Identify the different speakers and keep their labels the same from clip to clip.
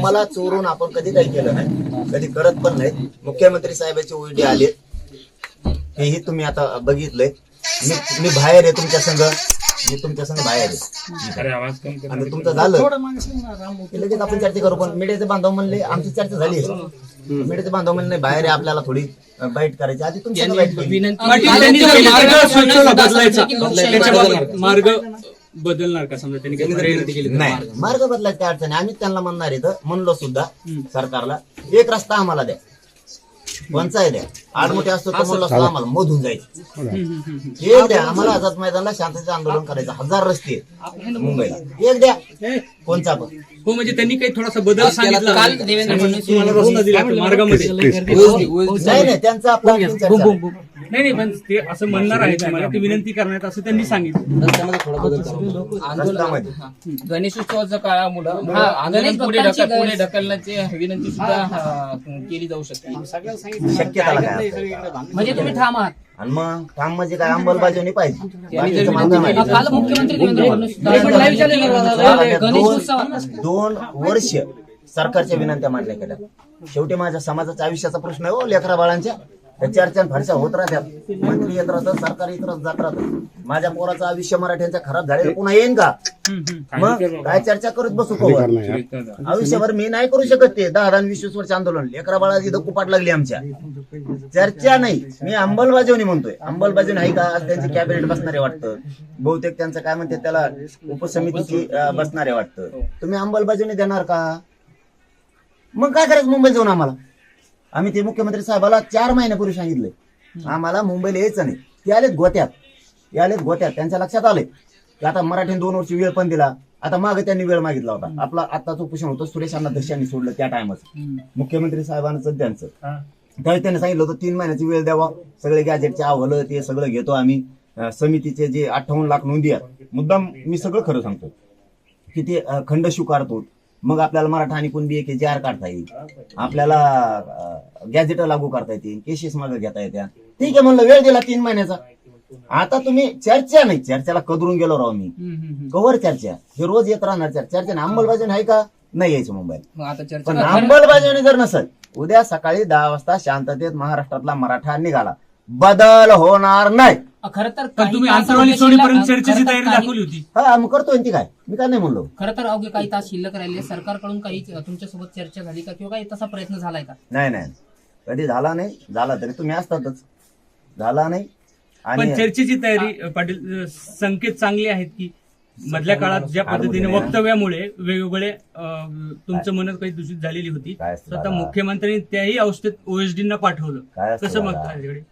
Speaker 1: तुम्हाला चोरून आपण कधी काही केलं नाही. कधी करत पण नाही मुख्यमंत्री साहेबांचे उलटे आले हेही तुम्ही आता बघितलंय. मी मी बाहेर आहे तुमच्या संघ. मी तुमच्या संघ बाहेर आहे.
Speaker 2: अरे आवाज कम कर.
Speaker 1: आणि तुमचं झालं. की लगेच आपण चर्चा करू पण मीडियाचे बांधव म्हणले आमची चर्चा झाली आहे. मीडियाचे बांधव म्हणले नाही बाहेर आहे आपल्याला थोडी बाईट करायची. आधी तुमची बाईट केली.
Speaker 3: पाटील त्यांनी जर मार्ग बदलायचा मार्ग बदलणार का? समजा त्यांनी काही विनंती केली तर?
Speaker 1: नाही. मार्ग. बदलायची काय अडचण आहे. आम्हीच त्यांना म्हणणार आहे म्हणलो सुद्धा सरकारला एक रस्ता आम्हाला द्या. कोणचा आहे द्या. आडमोठे असतो तर म्हणलो असतो आम्हाला मधून जायचं. एक द्या. आम्हाला आझाद मैदानला शांततेचं आंदोलन करायचं. हजार रस्ते आहेत मुंबईला. एक द्या. कोणचा पण.
Speaker 3: हो म्हणजे त्यांनी काही थोडासा बदल सांगितला
Speaker 4: काल
Speaker 3: नाही.
Speaker 4: देवेंद्र
Speaker 3: आणि
Speaker 4: फडणवीस
Speaker 3: तुम्हाला रस्ता दिला तो मार्गामध्ये.
Speaker 1: नाही नाही त्यांचा चर्चा आहे.
Speaker 3: नाही नाही पण ते असं म्हणणार आहे तुम्हाला की विनंती करण्यात असं त्यांनी सांगितलं.
Speaker 1: रस्त्यामध्ये.
Speaker 4: गणेशोत्सवाच्या काळामुळं आंदोलन पुढे ढकल पुढे ढकलण्याची विनंती सुद्धा हा, केली जाऊ शकते.
Speaker 1: काय असेल?
Speaker 4: म्हणजे तुम्ही ठाम आहात.
Speaker 1: आणि मग काम म्हणजे काय? अंमलबजावणी पाहिजे.
Speaker 4: त्यांनी जर
Speaker 1: बाकीचं
Speaker 4: विनंती
Speaker 1: मागं
Speaker 4: केली
Speaker 1: नाही.
Speaker 4: काल मुख्यमंत्री देवेंद्र फडणवीस
Speaker 1: दोन दोन वर्ष सरकारच्या विनंत्या मांडल्या गेल्या शेवटी माझ्या समाजाच्या आयुष्याचा प्रश्न आहे हो लेकरा बाळांच्या. त्या चर्चा फारशा होत राहतात. मंत्री येत राहतात सरकार येत राहत जात राहतं माझ्या पोराचं आयुष्य मराठ्यांचं खराब झालेलं पुन्हा येईन का? मग काय चर्चा करत बसू कवर आयुष्यभर मी नाही करू शकत ते. दहा दहा वीस वीस वर्ष आंदोलन. लेकरा बाळा इथं कुपाट लागली आमच्या. चर्चा नाही. मी अंमलबजावणी म्हणतोय. अंमलबजावणी आहे का? आज त्यांची कॅबिनेट बसणारे वाटतं. बहुतेक त्यांचं काय म्हणते त्याला उपसमितीची बसणारे वाटतं. तुम्ही अंमलबजावणी देणार का? मग काय करायचं मुंबईत जाऊन आम्हाला? आम्ही ते मुख्यमंत्री साहेबाला चार महिन्यापूर्वी सांगितलंय. आम्हाला मुंबईला यायचं नाही. ते आलेत गोत्यात. ते आलेत गोत्यात. त्यांच्या लक्षात आले की आता मराठीने दोन वर्ष वेळ पण दिला. आता मागे त्यांनी वेळ मागितला होता. आपला आत्ताच उपोषण होतं. सुरेश अण्णा दशांनी सोडलं त्या टायमाच मुख्यमंत्री साहेबांचं त्यांचं. त्यावेळी त्यांनी सांगितलं होतं तीन महिन्याची वेळ द्यावा. सगळे गॅजेटचे अहवाल ते सगळं घेतो आम्ही. समितीचे जे अठ्ठावन्न लाख नोंदी आहेत. मुद्दाम मी सगळं खरं सांगतो. की ते खंड स्वीकारतो. मग आपल्याला मराठा आणि कुणबी एक जे आर काढता येईल. आपल्याला गॅजेट लागू करता येतील केसेस मागे घेता येत्या. ठीक आहे म्हणलं वेळ दिला तीन महिन्याचा. आता तुम्ही चर्चा नाही चर्चेला कदरून गेलो राव मी. कवर चर्चा. हे रोज येत राहणार चर्चा. चर्चा अंमलबजावणी आहे का? नाही यायचं मुंबईत पण अंमलबजावणी जर नसेल उद्या सकाळी दहा वाजता शांततेत महाराष्ट्रातला मराठा निघाला. बदल होणार नाही.
Speaker 4: खर तर
Speaker 3: पण
Speaker 4: काही
Speaker 3: तुम्ही
Speaker 4: तास
Speaker 3: आंतरवाली
Speaker 4: अवघे
Speaker 3: सोडीपर्यंत
Speaker 4: शिल्लक-
Speaker 3: चर्चेची
Speaker 4: खरं तर
Speaker 3: तयारी
Speaker 4: काही-
Speaker 3: दाखवली होती.
Speaker 1: हा आम्ही करतोय ती काय? मी काय नाही म्हणलो.
Speaker 4: खरं तर अवघे काही तास शिल्लक राहिले सरकारकडून काही तुमच्यासोबत चर्चा झाली का? किंवा काही तसा प्रयत्न झालाय का?
Speaker 1: नाही नाही. कधी झाला नाही. झाला तरी तुम्ही असतातच. झाला नाही.
Speaker 3: पण
Speaker 1: आणि
Speaker 3: चर्चेची तयारी अ, पाटील अ, संकेत चांगले आहेत की मधल्या काळात ज्या पद्धतीने वक्तव्यामुळे वेगवेगळे अ, तुमचं मन काही दूषित झालेली होती.
Speaker 1: काय असतं
Speaker 3: स्वतः
Speaker 1: दादा?
Speaker 3: मुख्यमंत्र्यांनी त्याही अवस्थेत ओएसडींना पाठवलं.
Speaker 1: काय असतं
Speaker 3: कसं मग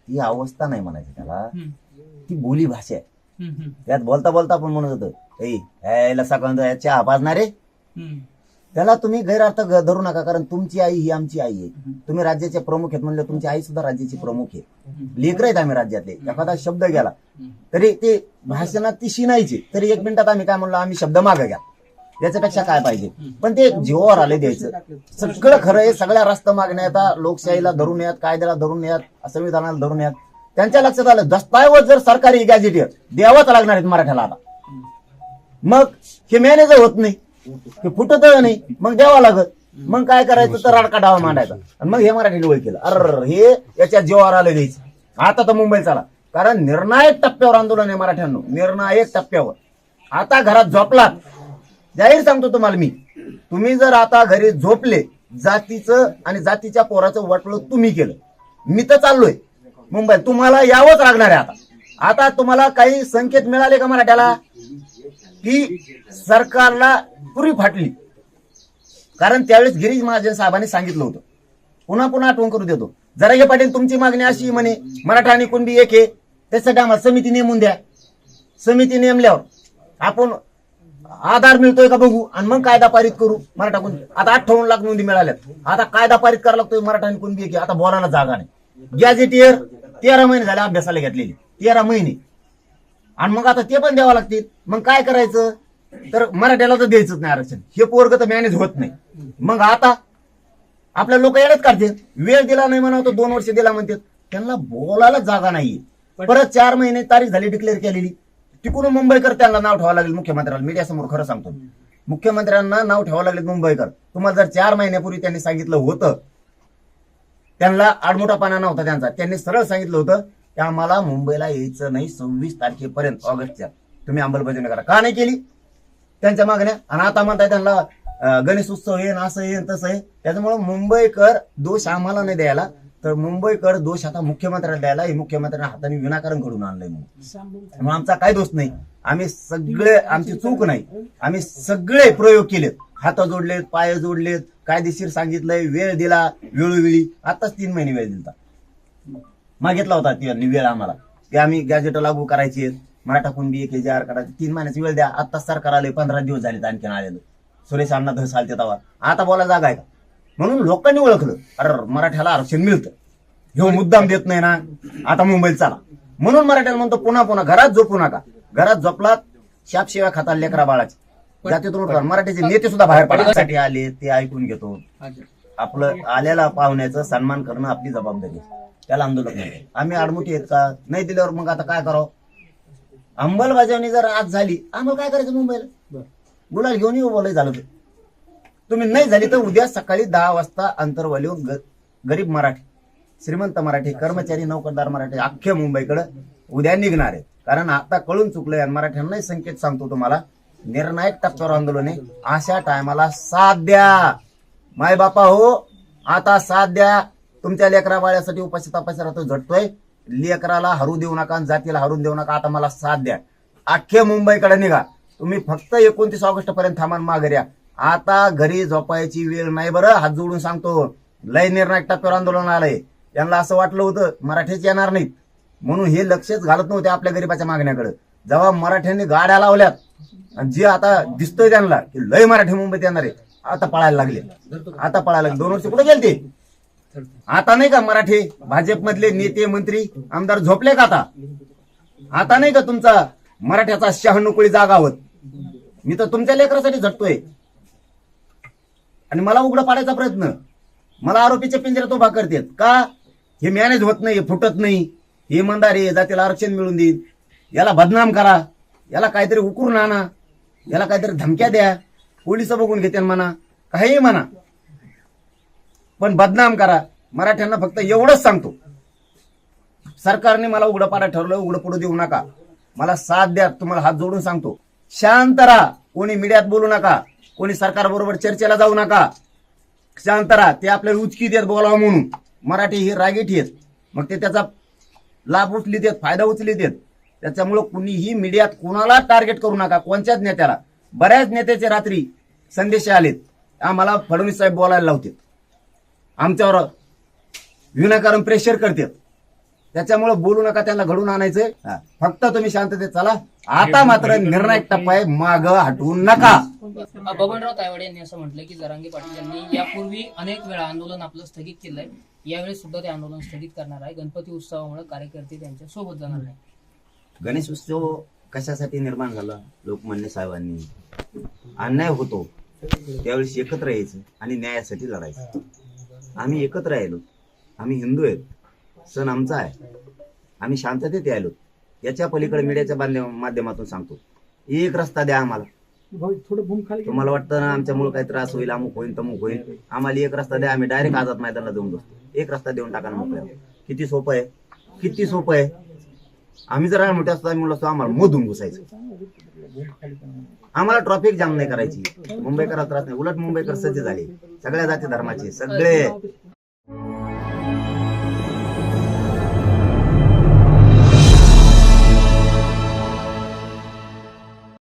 Speaker 1: ती अवस्था नाही म्हणायची त्याला.
Speaker 3: हम्म,
Speaker 1: ती बोली भाषा आहे. त्यात बोलता बोलता आपण म्हणत होतो "ऐ, यायला सकाळ चहा पाजणारे
Speaker 3: हम्म.
Speaker 1: त्याला तुम्ही गैरअर्थ धरू नका कारण तुमची आई ही आमची आई आहे. तुम्ही राज्याचे प्रमुख आहेत म्हणलं तुमची आई सुद्धा राज्याची प्रमुख आहे. लेकर आहेत आम्ही राज्यातले. एखादा शब्द गेला तरी ते भाषणात ती शिनायची तरी एक मिनिटात आम्ही काय म्हणलो आम्ही शब्द मागे घ्या. याच्यापेक्षा काय पाहिजे? पण ते जीवावर आले द्यायचं. सगळं खरं आहे सगळ्या रस्ता मागण्या येतात लोकशाहीला धरून येत कायद्याला धरून येत संविधानाला धरून येत. त्यांच्या लक्षात आलं दस्ताऐवज जर सरकारी गॅजेटियर द्यावाच लागणार आहेत मराठ्याला आता. मग हे मॅनेजर होत नाही हे फुटत नाही मग द्यावा लागत मग काय करायचं? तर रडका डावा मांडायचा. आणि मग हे मराठी ओळख केलं. अर हे याच्या जीवावर आलं द्यायचं आता तर मुंबई चला. कारण निर्णायक टप्प्यावर आंदोलन आहे मराठ्यांनो. निर्णायक टप्प्यावर. आता घरात झोपलात. जाहीर सांगतो तुम्हाला मी. तुम्ही जर आता घरी झोपले जातीचं आणि जातीच्या पोराचं वाटलं तुम्ही केलं. मी तर चाललोय. मुंबई तुम्हाला यावंच लागणार आहे आता. आता तुम्हाला काही संकेत मिळाले का मराठ्याला? की सरकारला पुरी फाटली. कारण त्यावेळेस गिरीश महाजन साहेबांनी सांगितलं होतं. पुन्हा पुन्हा आठवण करू देतो. जरा हे पाटील तुमची मागणी अशी म्हणे मराठा आणि कुणबी एक आहे. त्यासाठी आम्हाला समिती नेमून द्या. समिती नेमल्यावर आपण आधार मिळतोय का बघू? आणि मग कायदा पारित करू. मराठा कुणबी आता अठ्ठावन्न लाख नोंदी मिळाल्यात. आता कायदा पारित करायला लागतोय मराठा आणि कुणबी एक आता बोलायला जागा नाही. गॅजेटियर तेरा महिने झाले अभ्यासाला घेतलेले. तेरा महिने. आणि मग आता ते पण द्यावं लागतील. मग काय करायचं? तर मराठ्याला तर द्यायचंच नाही आरक्षण. हे पोरग तर मॅनेज होत नाही. मग आता आपल्या लोक येण्यात काढतील. वेळ दिला नाही म्हणा तो दोन वर्ष दिला म्हणतात. त्यांना बोलायला जागा नाहीये. परत चार महिने तारीख झाली डिक्लेअर केलेली. तिकडून मुंबईकर त्यांना नाव ठेवावं लागेल मुख्यमंत्र्याला. मीडिया समोर खरं सांगतो. मुख्यमंत्र्यांना नाव ठेवावं लागले मुंबईकर. तुम्हाला जर चार महिन्यापूर्वी त्यांनी सांगितलं होतं त्यांना आडमोठापणा नव्हता त्यांचा. त्यांनी सरळ सांगितलं होतं की आम्हाला मुंबईला यायचं नाही सव्वीस तारखेपर्यंत ऑगस्टच्या. तुम्ही अंमलबजावणी करा. का नाही केली? त्यांच्या मागण्या. आणि आता म्हणताय त्यांना गणेश उत्सव येईन असं येईन तसं आहे त्याच्यामुळे मुंबईकर दोष आम्हाला नाही द्यायला. तर मुंबईकर दोष आता मुख्यमंत्र्याला द्यायला. हे मुख्यमंत्र्यांना हाताने विनाकारण घडून आणलंय म्हणून. आमचा काय दोष नाही. आम्ही सगळे आमची चूक नाही. आम्ही सगळे प्रयोग केलेत. हात जोडलेत पाय जोडलेत कायदेशीर सांगितलंय वेळ दिला वेळोवेळी. आताच तीन महिने वेळ दिला मागितला होता त्यांनी वेळ आम्हाला. की आम्ही गॅजेट लागू करायची. आहेत मराठा कुणबी एक हजार करायची तीन महिन्याची वेळ द्या. आता सरकार आले पंधरा दिवस झाले आणखीन आलेलं. सुरेश अण्णा धस आलते तवा आता बोला जागा आहे का? म्हणून लोकांनी ओळखलं. अरे मराठ्याला आरक्षण मिळतं. ह्यो मुद्दाम देत नाही ना. आता मुंबईत चला. म्हणून मराठ्याला म्हणतो पुन्हा पुन्हा घरात झोपू नका. घरात झोपलात शाप शिव्या खातात लेकरा बाळाची. जातीतून उठवा. मराठीचे नेते सुद्धा बाहेर पडण्यासाठी आले ते ऐकून घेतो. आपलं आलेला पाहुण्याचं सन्मान करणं आपली जबाबदारी. आहे. त्याला आंदोलन नाही. आम्ही आडमुठी आहेत का? नाही दिल्यावर मग आता काय करावं? अंमलबजावणी जर आज झाली आम्हाला काय करायचं मुंबईला? गुलाल घेऊन येऊ बोलाय झालं तर. तुम्ही नाही झाली तर उद्या सकाळी दहा वाजता अंतरवालीहून ग- गरीब मराठी श्रीमंत मराठी कर्मचारी नोकरदार मराठी अख्ख्या मुंबईकडे उद्या निघणार आहेत. कारण आता कळून चुकलंय आणि मराठ्यांनाही संकेत सांगतो तुम्हाला. निर्णायक टप्प्यावर आंदोलन आहे अशा टायमाला साथ द्या. माय बापा हो आता साथ द्या. तुमच्या लेकरा बाळ्यासाठी उपाशी तपाशी राहतो झटतोय. लेकराला हरू देऊ नका जातीला हरून देऊ नका आता मला साथ द्या. अख्खे मुंबईकडे निघा. तुम्ही फक्त एकोणतीस ऑगस्ट पर्यंत थांबा माघारी या. आता घरी झोपायची वेळ नाही बरं हात जोडून सांगतो. लय निर्णायक टप्प्यावर आंदोलन आलंय. यांना असं वाटलं होतं मराठीच येणार नाहीत. म्हणून हे लक्षच घालत नव्हते आपल्या गरीबाच्या मागण्याकडे. जेव्हा मराठ्यांनी गाड्या लावल्यात आणि जे आता दिसतोय त्यांना की लय मराठी मुंबईत येणार आहे आता पळायला लागले. आता पळायला लागले. दोन वर्ष कुठे गेले ते? आता नाही का मराठी भाजपमधले नेते मंत्री आमदार झोपले का आता? आता नाही का तुमचा मराठ्याचा शहाणुकुळी जागा होत मी तर तुमच्या लेकरासाठी झटतोय. आणि मला उघडं पाडायचा प्रयत्न. मला आरोपीच्या पिंजऱ्यात उभा करतात. का? हे मॅनेज होत नाही हे फुटत नाही. हे इमानदार आहे जातीला आरक्षण मिळून देईल याला बदनाम करा. याला काहीतरी उकरून आणा. याला काहीतरी धमक्या द्या. पोलीस बघून घेते म्हणा. काही म्हणा. पण बदनाम करा. मराठ्यांना फक्त एवढंच सांगतो. सरकारने मला उघडं पाडा ठरवलं. उघडं पुढे देऊ नका. मला साथ द्या. तुम्हाला हात जोडून सांगतो. शांत राहा. कोणी मीडियात बोलू नका. कोणी सरकारबरोबर चर्चेला जाऊ नका. शांत राहा. ते आपल्याला उचकी देत बोलावं म्हणून. मराठी ही रागीट आहेत. मग ते त्याचा लाभ उचली देत फायदा उचली देत त्याच्यामुळं कुणीही मीडियात कुणाला टार्गेट करू नका कोणत्याच नेत्याला. बऱ्याच नेत्याचे रात्री संदेश आलेत. आम्हाला फडणवीस साहेब बोलायला लावतात. आमच्यावर विनाकारण प्रेशर करतात. त्याच्यामुळे बोलू नका त्यांना घडून आणायचंय. हा. फक्त तुम्ही शांततेत चला. आता मात्र निर्णायक टप्पा आहे माग हटवून नका.
Speaker 4: बबनराव तायवाडे यांनी असं म्हटलं की जरांगे पाटील यांनी यापूर्वी अनेक वेळा आंदोलन आपलं स्थगित केलंय. यावेळी सुद्धा ते आंदोलन स्थगित करणार आहे. गणपती उत्सवामुळे कार्यकर्ते त्यांच्यासोबत जाणार नाही
Speaker 1: गणेश उत्सव कशासाठी निर्माण झाला? लोकमान्य साहेबांनी. अन्याय होतो. त्यावेळेस एकत्र यायचं आणि न्यायासाठी लढायचं. आम्ही एकत्र राहिलो आम्ही हिंदू आहेत. सण आमचा आहे. आम्ही शांततेत यायलो. याच्या पलीकडे मीडियाच्या माध्यमातून सांगतो. एक रस्ता द्या आम्हाला. तुम्हाला वाटतं ना आमच्यामुळे काही त्रास होईल अमुक होईल तमुक होईल? आम्हाला एक रस्ता द्या. आम्ही डायरेक्ट आझाद मैदानाला देऊन बसतो. एक रस्ता देऊन टाका ना मोकळ्या किती सोपं आहे? किती सोपं आहे? आम्ही जर मोठे असतो आम्ही म्हणलो असतो आम्हाला मधून घुसायचं. आम्हाला ट्रॉफिक जाम नाही करायची. मुंबईकरात राहत नाही. उलट मुंबईकर सज्ज झाले. सगळ्या जाती धर्माचे सगळे